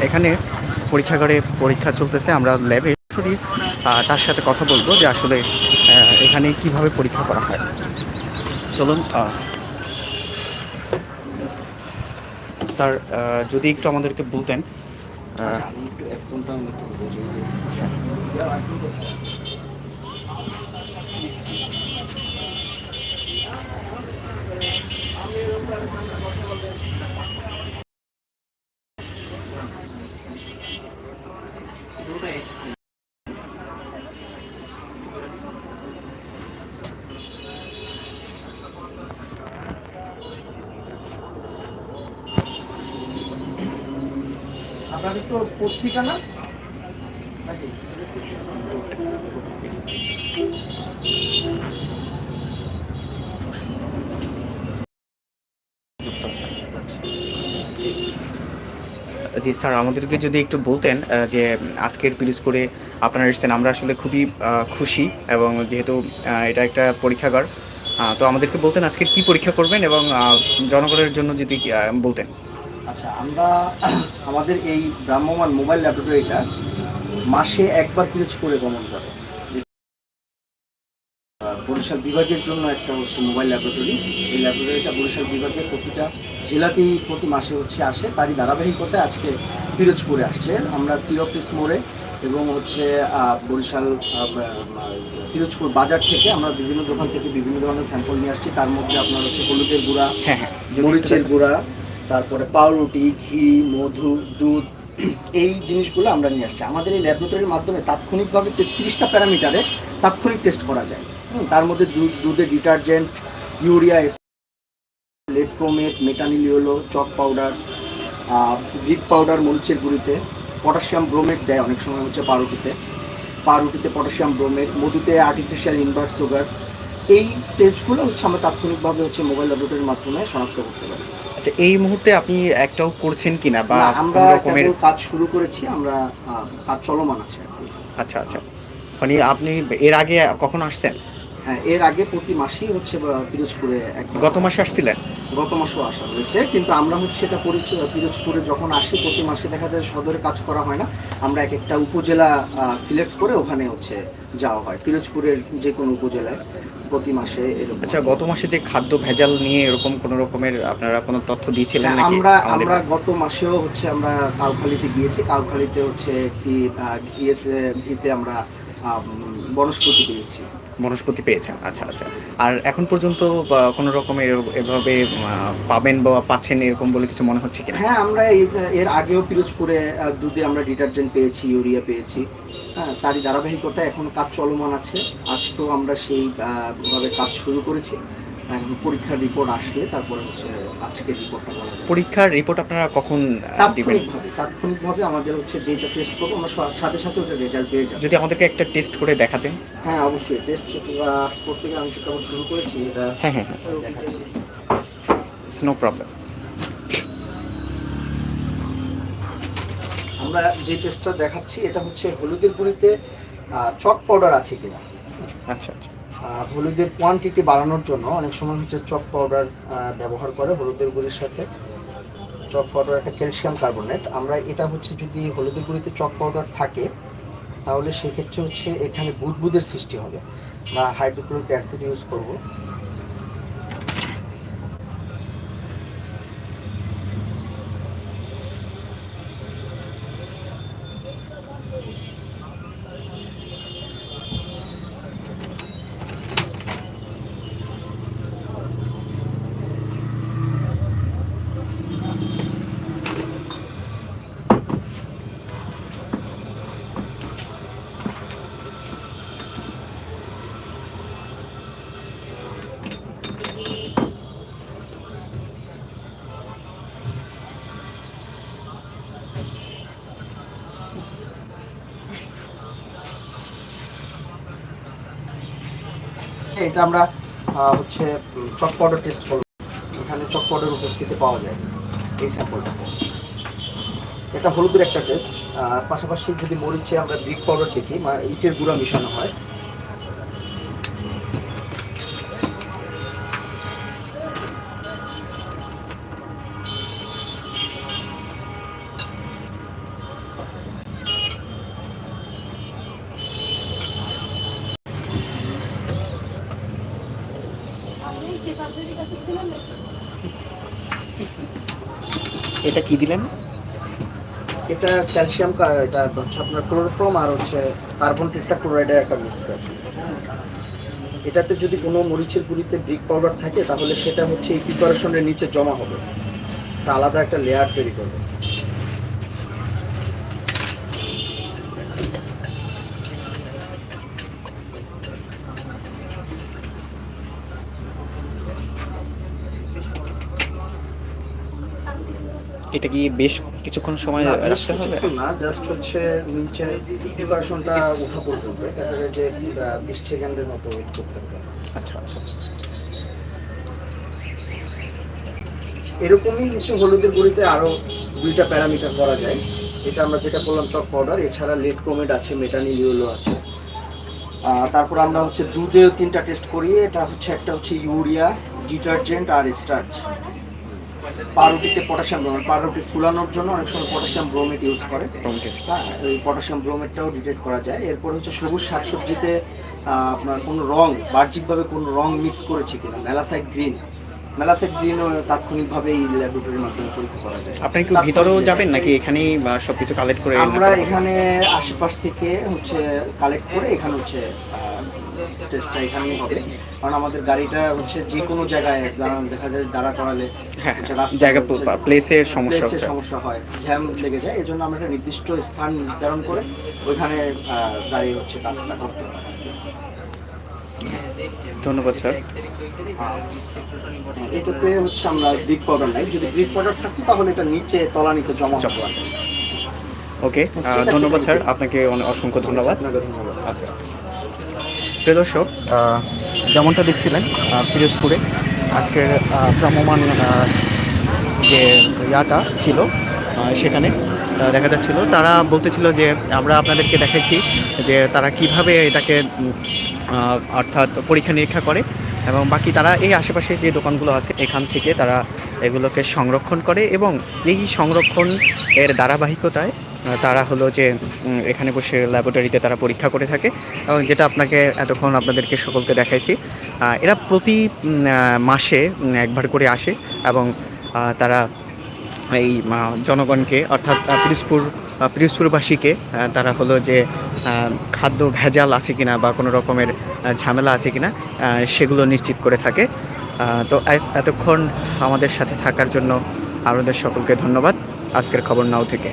এখানে পরীক্ষাগারে পরীক্ষা চলতেছে আমরা ল্যাবে সরাসরি তার সাথে কথা বলব যে আসলে এখানে কীভাবে পরীক্ষা করা হয়। চলুন স্যার যদি একটু আমাদেরকে বলতেন আহ, আপনাদের তো পত্রিকা না? জি, স্যার, আমাদেরকে যদি একটু বলতেন যে আজকের পিরিজ করে আপনারা এসেছেন, আমরা আসলে খুবই খুশি এবং যেহেতু এটা একটা পরীক্ষাগার তো আমাদেরকে বলতেন আজকে কি পরীক্ষা করবেন এবং জনগণের জন্য যদি বলতেন। আচ্ছা আমরা আমাদের এই ব্রাহ্মমান মোবাইল ল্যাবরেটরিটা মাসে একবার পিরিচ করে গমন করে। বরিশাল বিভাগের জন্য একটা হচ্ছে মোবাইল ল্যাবরেটরি এই ল্যাবরেটরিটা বরিশাল বিভাগের প্রতিটা জেলাতেই প্রতি মাসে হচ্ছে আসে। তারই ধারাবাহিকতায় আজকে পিরোজপুরে আসছে। আমরা সি অফিস মোড়ে এবং হচ্ছে বরিশাল পিরোজপুর বাজার থেকে আমরা বিভিন্ন দোকান থেকে বিভিন্ন ধরনের স্যাম্পল নিয়ে আসছি। তার মধ্যে আপনার হচ্ছে হলুদের গুঁড়া হ্যাঁ হ্যাঁ। মরিচের। গুঁড়া তারপরে পাউরুটি, ঘি, মধু, দুধ, এই জিনিসগুলো আমরা নিয়ে আসছি। আমাদের এই ল্যাবরেটরির মাধ্যমে তাৎক্ষণিকভাবে তেত্রিশটা প্যারামিটারে তাৎক্ষণিক টেস্ট করা যায়। তার মধ্যে দুধ, দুধে detergent urea lead chromate মেটানিলিওলো chalk powder Greek powder মরিচের গুঁড়িতে পটাশিয়াম ব্রোমেট দেয় অনেক সময় হচ্ছে পাউরুটিতে। পাউরুটিতে পটাশিয়াম ব্রোমেট মধুতে আর্টিফিশিয়াল ইনভার্স সুগার এই টেস্টগুলো হচ্ছে আমরা তাৎক্ষণিকভাবে হচ্ছে মোবাইল ল্যাবরেটরির মাধ্যমে শনাক্ত করতে পারি। আচ্ছা এই মুহূর্তে আপনি একটাও করছেন কিনা বা আমরা রকমের কাজ শুরু করেছি আমরা কাজ চলমান আছে আচ্ছা আচ্ছা। মানে আপনি এর আগে কখন আসছেন? হ্যাঁ এর আগে প্রতি মাসেই হচ্ছে পিরোজপুরে গত মাসে আসছিলেন? গত মাসেও আসা হয়েছে কিন্তু আমরা হচ্ছে এটা পরিচয় পিরোজপুরে যখন আসি প্রতি মাসে দেখা যায় সদরে কাজ করা হয় না। আমরা এক একটা উপজেলা সিলেক্ট করে ওখানে হচ্ছে যাওয়া হয় পিরোজপুরের যে কোনো উপজেলায় প্রতি মাসে এরকম। আচ্ছা গত মাসে যে খাদ্য ভেজাল নিয়ে এরকম কোনো রকমের আপনারা কোনো তথ্য দিয়েছিলেন হ্যাঁ, নাকি আমরা আমরা গত মাসেও হচ্ছে আমরা কাউখালীতে গিয়েছি কাউখালীতে হচ্ছে একটি ঘিয়েতে ঘিতে আমরা বনস্পতি পেয়েছি। বনস্পতি পেয়েছেন আচ্ছা আচ্ছা। আর এখন পর্যন্ত কোনো রকমের এভাবে পাবেন বা পাচ্ছেন এরকম বলে কিছু মনে হচ্ছে কিনা? হ্যাঁ আমরা এর আগেও পিরোজপুরে দুধে আমরা ডিটারজেন্ট পেয়েছি ইউরিয়া পেয়েছি। হ্যাঁ তারই ধারাবাহিকতা এখন কাজ চলমান আছে। আজকেও আমরা সেইভাবে ভাবে কাজ শুরু করেছি। পরীক্ষার রিপোর্ট আসলে তারপরে হচ্ছে আজকের রিপোর্টটা বলা যাবে। পরীক্ষার রিপোর্ট আপনারা কখন দিবেন? তাৎক্ষণিকভাবে আমাদের হচ্ছে যেটা টেস্ট করব আমরা সাথে সাথে ওটা রেজাল্ট পেয়ে যাব। যদি আমাদেরকে একটা টেস্ট করে দেখাতেন। হ্যাঁ অবশ্যই। টেস্ট করতে গিয়ে আমি কেমন শুরু করেছি এটা হ্যাঁ হ্যাঁ হ্যাঁ। দেখাচ্ছি। নো প্রবলেম আমরা যে টেস্টটা দেখাচ্ছি এটা হচ্ছে হলুদের গুঁড়িতে চক পাউডার আছে কিনা। আচ্ছা আচ্ছা। হলুদের কোয়ান্টিটি বাড়ানোর জন্য অনেক সময় হচ্ছে চক পাউডার ব্যবহার করে হলুদের গুঁড়ির সাথে। চক পাউডার একটা ক্যালসিয়াম কার্বোনেট আমরা এটা হচ্ছে যদি হলুদের গুঁড়িতে চক পাউডার থাকে, তাহলে সেক্ষেত্রে হচ্ছে এখানে বুদবুদের সৃষ্টি হবে। বা হাইড্রোক্লোরিক অ্যাসিড ইউজ করব। এটা আমরা হচ্ছে চক পাউডার টেস্ট করব। এখানে চক পাউডার উপস্থিতি পাওয়া যায় এই স্যাম্পলটাতে এটা হলুদের একটা টেস্ট আর পাশাপাশি যদি মরিচে আমরা বিগ পাউডার দেখি ইটের গুঁড়া মিশানো হয় এটা কি দিলেন? এটা ক্যালসিয়াম এটা হচ্ছে আপনার ক্লোরোফর্ম আর হচ্ছে কার্বন টেট্রাক্লোরাইডের একটা মিক্সার। এটাতে যদি কোনো মরিচের গুঁড়িতে ব্রিক পাউডার থাকে, তাহলে সেটা হচ্ছে এই প্রিপারেশনের নিচে জমা হবে। এটা আলাদা একটা লেয়ার তৈরি করবে। এটা কি বেশ কিছুক্ষণ সময় রাখতে হবে? না জাস্ট হচ্ছে নিচে প্রিপারেশনটা ওঠা পর্যন্ত। দেখা যায় যে বিশ সেকেন্ডের মতো ওয়েট করতে হবে। আচ্ছা আচ্ছা আচ্ছা। এরকমই হচ্ছে হলুদের গুঁড়িতে আরও দুইটা প্যারামিটার করা যায়। এটা আমরা যেটা বললাম চক পাউডার। এছাড়া লেট ক্রোমেট আছে মেটানিলিওলো আছে। তারপর আমরা হচ্ছে দুধে তিনটা টেস্ট করি এটা হচ্ছে একটা হচ্ছে ইউরিয়া ডিটারজেন্ট আর স্টার্চ। পাউরুটিতে পটাশিয়াম ব্রোমেট পাউরুটি ফুলানোর জন্য অনেক সময় পটাশিয়াম ব্রোমেট ইউজ করে। হ্যাঁ এই পটাশিয়াম ব্রোমেটটাও ডিটেক্ট করা যায়। এরপর হচ্ছে সবুজ শাকসবজিতে আপনার কোনো রং বাহ্যিকভাবে কোনো রং মিক্স করেছে কিনা? মেলাসাইড গ্রিন। মেলাসাইড গ্রিনও তাৎক্ষণিকভাবে এই ল্যাবরেটরির মাধ্যমে পরীক্ষা করা যায়। আপনি কি ভিতরেও যাবেন নাকি এখানেই সবকিছু কালেক্ট করে আমরা এখানে আশেপাশ থেকে হচ্ছে কালেক্ট করে এখানে হচ্ছে টেস্টটা এখানেই হবে। কারণ আমাদের গাড়িটা হচ্ছে যে কোনো জায়গায় দেখা যায় দাঁড়া করালে হ্যাঁ জায়গা প্লেসের সমস্যা হচ্ছে। সমস্যা হয় জ্যাম লেগে যায় এই জন্য আমরা একটা নির্দিষ্ট স্থান নির্ধারণ করে ওইখানে গাড়ি হচ্ছে কাজটা করতে হয়। ধন্যবাদ স্যার। এটাতে হচ্ছে আমরা ব্রিক পাউডার নাই যদি ব্রিক পাউডার থাকতো তাহলে এটা নিচে তলানিতে জমা হতো ওকে ধন্যবাদ স্যার। আপনাকে অসংখ্য ধন্যবাদ। আপনাকে ধন্যবাদ। আচ্ছা। প্রিয় দর্শক যেমনটা দেখছিলেন পিরোজপুরে আজকের ভ্রাম্যমান যে ইয়াটা ছিল সেখানে দেখা যাচ্ছিল। তারা বলতেছিল যে, আমরা আপনাদেরকে দেখাইছি যে তারা কীভাবে এটাকে অর্থাৎ পরীক্ষা নিরীক্ষা করে এবং বাকি তারা এই আশেপাশে যে দোকানগুলো আছে, এখান থেকে তারা এগুলোকে সংরক্ষণ করে এবং এই সংরক্ষণ এর ধারাবাহিকতায় তারা হলো যে এখানে বসে ল্যাবরেটরিতে তারা পরীক্ষা করে থাকে। এবং যেটা আপনাকে এতক্ষণ আপনাদেরকে সকলকে দেখাইছি এরা প্রতি মাসে একবার করে আসে এবং তারা এই জনগণকে অর্থাৎ পিরোজপুরবাসীকে আহ, তারা হলো যে খাদ্য ভেজাল আছে কিনা বা কোনো রকমের ঝামেলা আছে কিনা সেগুলো নিশ্চিত করে থাকে। তো এতক্ষণ আমাদের সাথে থাকার জন্য আপনাদের সকলকে ধন্যবাদ। আজকের খবর নাও থেকে।